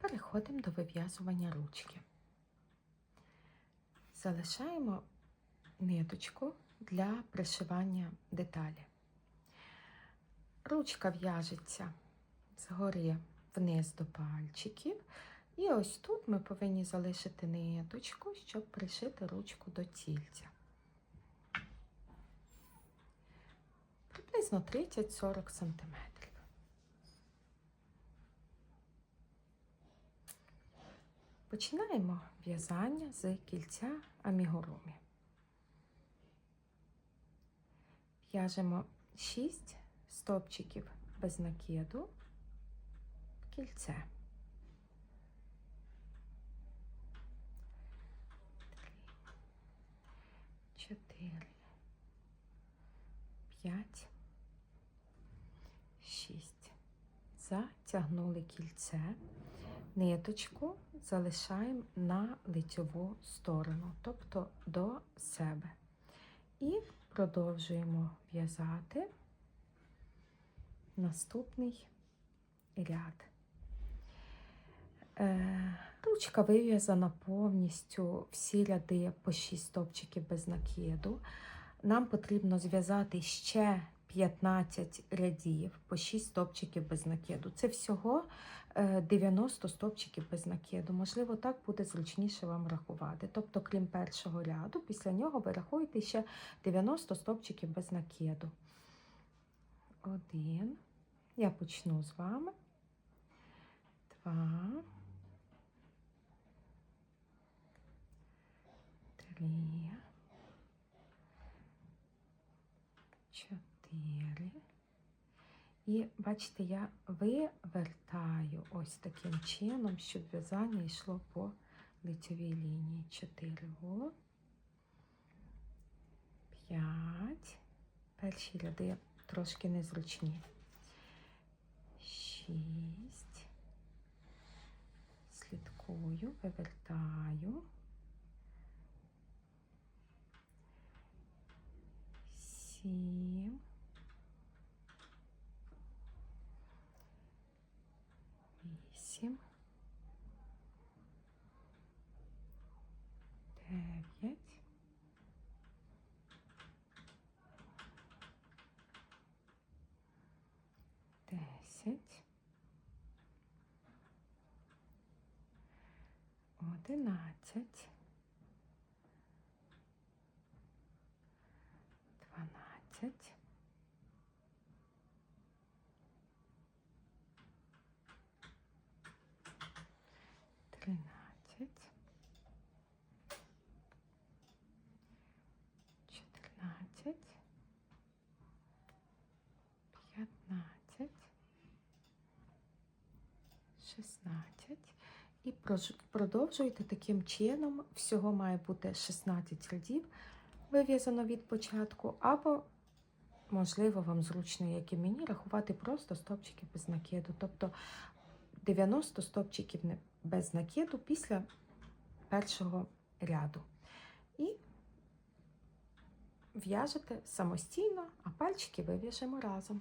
Переходимо до вив'язування ручки. Залишаємо ниточку для пришивання деталі. Ручка в'яжеться згори вниз до пальчиків. І ось тут ми повинні залишити ниточку, щоб пришити ручку до тільця. Приблизно 30-40 см. Починаємо в'язання з кільця амігурумі. В'яжемо 6 стовпчиків без накиду в кільце. Чотири, п'ять, шість. Затягнули кільце, ниточку залишаємо на лицьову сторону, тобто до себе. І продовжуємо в'язати наступний ряд. Е, Ручка вив'язана повністю всі ряди по 6 стовпчиків без накиду. Нам потрібно зв'язати ще 15 рядів по 6 стовпчиків без накиду. Це всього е, 90 стовпчиків без накиду. Можливо, так буде зручніше вам рахувати. Тобто, крім першого ряду, після нього ви рахуєте ще 90 стовпчиків без накиду. Один. Я почну з вами. Два. Три. Чотири. І бачите, я вивертаю ось таким чином, щоб в'язання йшло по лицевій лінії. Чотири. О. П'ять. Перші ряди трошки незручні. Шість. Слідкую, вивертаю. Вісім. Дев'ять. Десять. Одинадцять. Дванадцять. 16. І продовжуйте таким чином, всього має бути 16 рядів, вив'язано від початку, або, можливо, вам зручно, як і мені, рахувати просто стопчики без накиду. Тобто 90 стопчиків без накиду після першого ряду. І в'яжете самостійно, а пальчики вив'яжемо разом.